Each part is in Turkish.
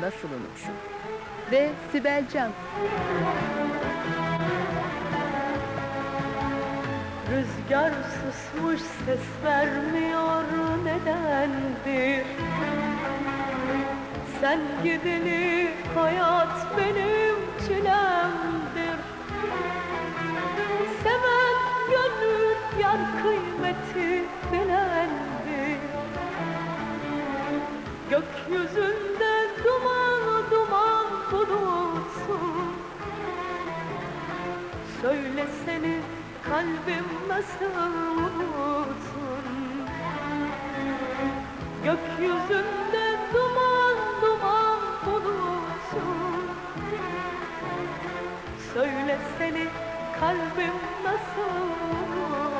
Nasıl unutsun? Ve Sibel Can. Rüzgar susmuş ses vermiyor nedendir Sen gideli hayat benim çilemdir Gökyüzünde duman duman bulutsun. Söyle seni kalbim nasıl unutsun Gökyüzünde duman duman bulutsun. Söyle seni kalbim nasıl unutsun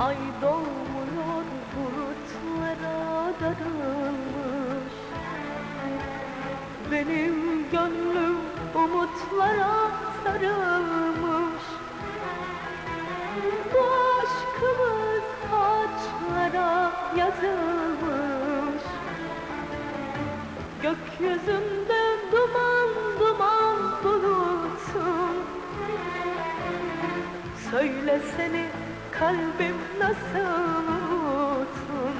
Ay doğmuyor bulutlara darılmış Benim gönlüm umutlara sarılmış. Bu aşkımız ağaçlara yazılmış. Gökyüzünde duman duman bulutsun. Söyle seni kalbim nasıl unutsun?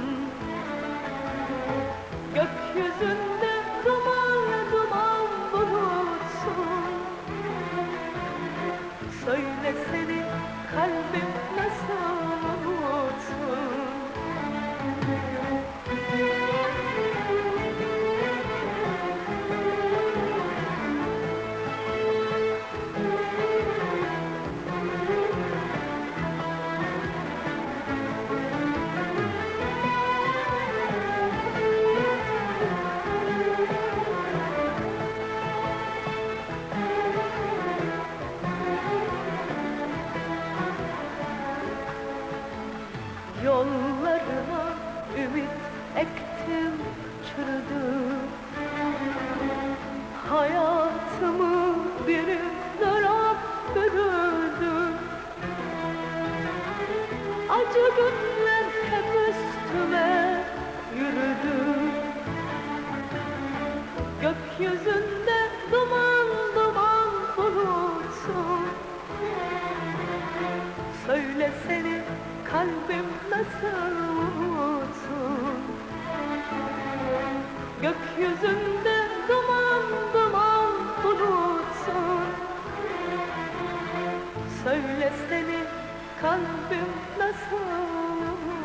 Gökyüzünde duman duman bulutsun. Söyle seni kalbim nasıl Yollarına ümit ektim çürüdü. Hayatımı bir ızdırap bürüdü Acı günler hep üstüme yürüdü. Gökyüzünde kalbim nasıl unutsun? Gökyüzünde duman duman bulutsun Söyle seni kalbim nasıl